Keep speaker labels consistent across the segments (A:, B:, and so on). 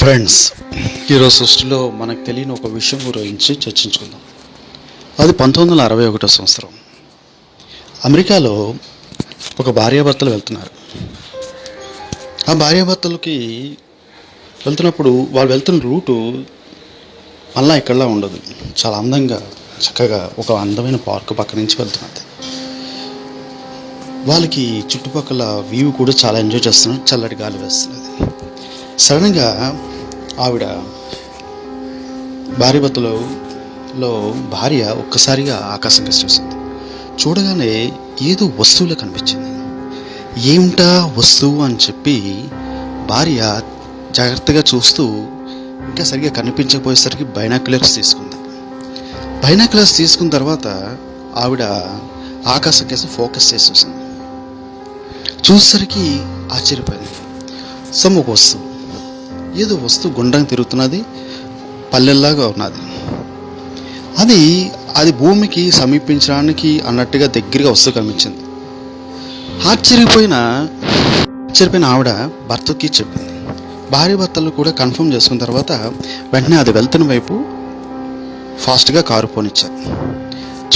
A: Friends ఈరోజు సృష్టిలో మనకు తెలియని ఒక విషయం గురించి చర్చించుకుందాం. అది పంతొమ్మిది వందల అరవై ఒకటో సంవత్సరం. అమెరికాలో ఒక భార్యాభర్తలు వెళ్తున్నారు. ఆ భార్యాభర్తలకి వెళ్తున్నప్పుడు వాళ్ళు వెళ్తున్న రూటు మళ్ళా ఇక్కడలా ఉండదు. చాలా అందంగా చక్కగా ఒక అందమైన పార్క్ పక్క నుంచి వెళ్తున్నది. వాళ్ళకి చుట్టుపక్కల వ్యూ కూడా చాలా ఎంజాయ్ చేస్తున్నారు చల్లటి గాలి వేస్తున్నది. సడన్గా ఆవిడ భార్యభర్తలో లో భార్య ఒక్కసారిగా ఆకాశంగా చూసింది. చూడగానే ఏదో వస్తువులా కనిపించింది. ఏమిటా వస్తువు అని చెప్పి భార్య జాగ్రత్తగా చూస్తూ ఇంకా సరిగ్గా కనిపించకపోయేసరికి బైనాక్యులర్స్ తీసుకుంది. బైనాక్యులర్స్ తీసుకున్న తర్వాత ఆవిడ ఆకాశం కేసి ఫోకస్ చేసి చూసింది. చూసేసరికి ఆశ్చర్యపోయింది. సమ్ ఒక వస్తువు. ఏదో వస్తువు గుండ్రంగా తిరుగుతున్నది పల్లెల్లాగా ఉన్నది. అది అది భూమికి సమీపించడానికి అన్నట్టుగా దగ్గరగా వస్తువు కనిపించింది. ఆశ్చర్యపోయిన ఆశ్చర్యపోయిన ఆవిడ భర్తకి చెప్పింది. భార్య భర్తలు కూడా కన్ఫర్మ్ చేసుకున్న తర్వాత వెంటనే అది వెళ్తున్న వైపు ఫాస్ట్గా కారు పోనిచ్చారు.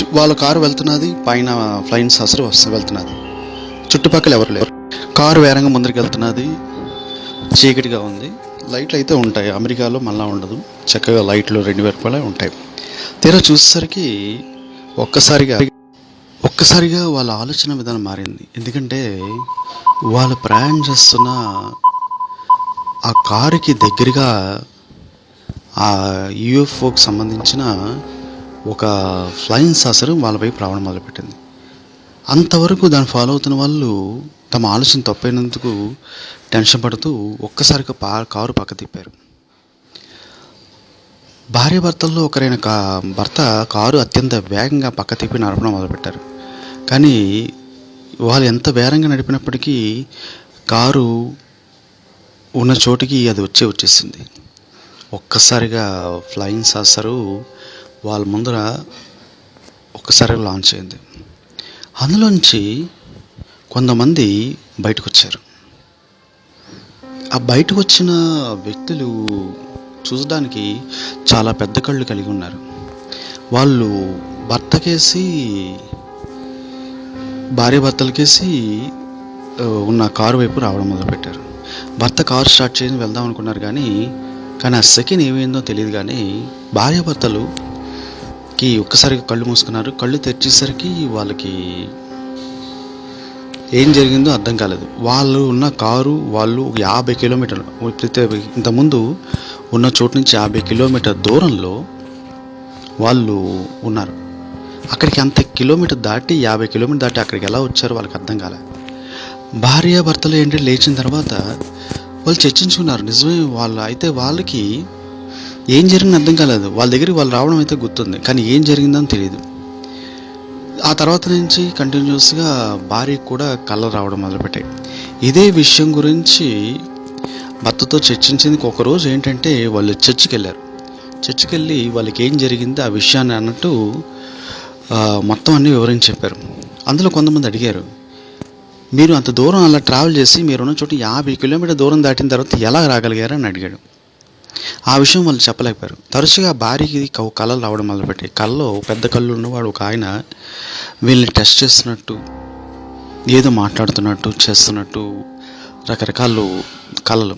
A: చు- వాళ్ళ కారు వెళ్తున్నది పైన ఫ్లైన్ సాసర్ వస్తు వెళ్తున్నది. చుట్టుపక్కల ఎవరు లేరు. కారు వేరంగా ముందరికి వెళ్తున్నది చీకటిగా ఉంది. లైట్లు అయితే ఉంటాయి. అమెరికాలో మళ్ళా ఉండదు. చక్కగా లైట్లు రెండు వైపులా ఉంటాయి. తీరా చూసేసరికి ఒక్కసారిగా ఒక్కసారిగా వాళ్ళ ఆలోచన విధానం మారింది. ఎందుకంటే వాళ్ళు ప్రయాణం చేస్తున్న ఆ కారుకి దగ్గరగా ఆ యూఎఫ్ఓకి సంబంధించిన ఒక ఫ్లయింగ్ సాసర్ వాళ్ళపై వైపు రావడం మొదలుపెట్టింది. అంతవరకు దాన్ని ఫాలో అవుతున్న వాళ్ళు తమ ఆలోచన తప్పైనందుకు టెన్షన్ పడుతూ ఒక్కసారిగా పా కారు పక్క తిప్పారు. భార్య భర్తల్లో ఒకరైన కా భర్త కారు అత్యంత వేగంగా పక్క తిప్పి నడపడం మొదలుపెట్టారు. కానీ వాళ్ళు ఎంత వేగంగా నడిపినప్పటికీ కారు ఉన్న చోటికి అది వచ్చే వచ్చేసింది. ఒక్కసారిగా ఫ్లయింగ్ సాసరు వాళ్ళ ముందర ఒక్కసారిగా లాంచ్ అయింది. అందులోంచి కొంతమంది బయటకు వచ్చారు ఆ బయటకు వచ్చిన వ్యక్తులు చూడడానికి చాలా పెద్ద కళ్ళు కలిగి ఉన్నారు. వాళ్ళు భర్తకేసి భార్య భర్తలకేసి ఉన్న కారు వైపు రావడం మొదలుపెట్టారు. భర్త కారు స్టార్ట్ చేసి వెళ్దాం అనుకున్నారు కానీ కానీ ఆ సెకండ్ ఏమైందో తెలియదు కానీ భార్యాభర్తలుకి ఒక్కసారిగా కళ్ళు మూసుకున్నారు. కళ్ళు తెరిచేసరికి వాళ్ళకి ఏం జరిగిందో అర్థం కాలేదు. వాళ్ళు ఉన్న కారు వాళ్ళు యాభై కిలోమీటర్లు ప్రతి ఇంతకుముందు ఉన్న చోటు నుంచి యాభై కిలోమీటర్ దూరంలో వాళ్ళు ఉన్నారు. అక్కడికి అంత కిలోమీటర్ దాటి యాభై కిలోమీటర్ దాటి అక్కడికి ఎలా వచ్చారో వాళ్ళకి అర్థం కాలే. భార్యాభర్తలు ఏంటి లేచిన తర్వాత వాళ్ళు చర్చించుకున్నారు. నిజమే వాళ్ళు అయితే వాళ్ళకి ఏం జరిగిందో అర్థం కాలేదు. వాళ్ళ దగ్గరికి వాళ్ళు రావడం అయితే గుర్తుంది. కానీ ఏం జరిగిందని తెలియదు. ఆ తర్వాత నుంచి కంటిన్యూస్గా భార్యకు కూడా కళ్ళు రావడం మొదలుపెట్టాయి. ఇదే విషయం గురించి భర్తతో చర్చించింది ఒకరోజు ఏంటంటే వాళ్ళు చర్చికి వెళ్ళారు చర్చికి వెళ్ళి వాళ్ళకి ఏం జరిగింది ఆ విషయాన్ని అన్నట్టు మొత్తం అన్ని వివరించి చెప్పారు. అందులో కొంతమంది అడిగారు మీరు అంత దూరం అలా ట్రావెల్ చేసి మీరున్న చోటు యాభై కిలోమీటర్ దూరం దాటిన తర్వాత ఎలా రాగలిగారు? అని అడిగాడు. ఆ విషయం వాళ్ళు చెప్పలేకపోయారు. తరచుగా భార్యకి కళలు రావడం మొదలుపెట్టాయి. కళ్ళలో పెద్ద కళ్ళు ఉన్నవాడు ఒక ఆయన వీళ్ళని టెస్ట్ చేస్తున్నట్టు ఏదో మాట్లాడుతున్నట్టు చేస్తున్నట్టు రకరకాలు కళలు.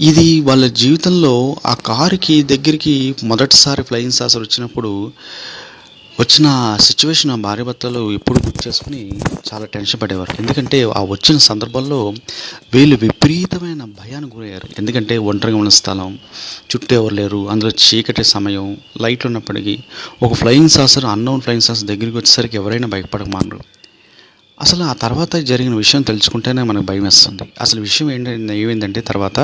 A: ఇది వాళ్ళ జీవితంలో ఆ కారుకి దగ్గరికి మొదటిసారి ఫ్లయింగ్ సాసర్ వచ్చినప్పుడు వచ్చిన సిచ్యువేషన్ ఆ భార్య భర్తలు ఎప్పుడు గుర్తు చేసుకుని చాలా టెన్షన్ పడేవారు. ఎందుకంటే ఆ వచ్చిన సందర్భంలో వీళ్ళు విపరీతమైన భయానికి గురయ్యారు. ఎందుకంటే ఒంటరిగా ఉన్న స్థలం చుట్టూ ఎవరు లేరు అందులో చీకటి సమయం లైట్లు ఉన్నప్పటికీ ఒక flying saucer unknown flying saucer దగ్గరికి వచ్చేసరికి ఎవరైనా భయపడమానరు అసలు ఆ తర్వాత జరిగిన విషయం తెలుసుకుంటేనే మనకు భయం వేస్తుంది. అసలు విషయం ఏంటంటే ఏమైందంటే తర్వాత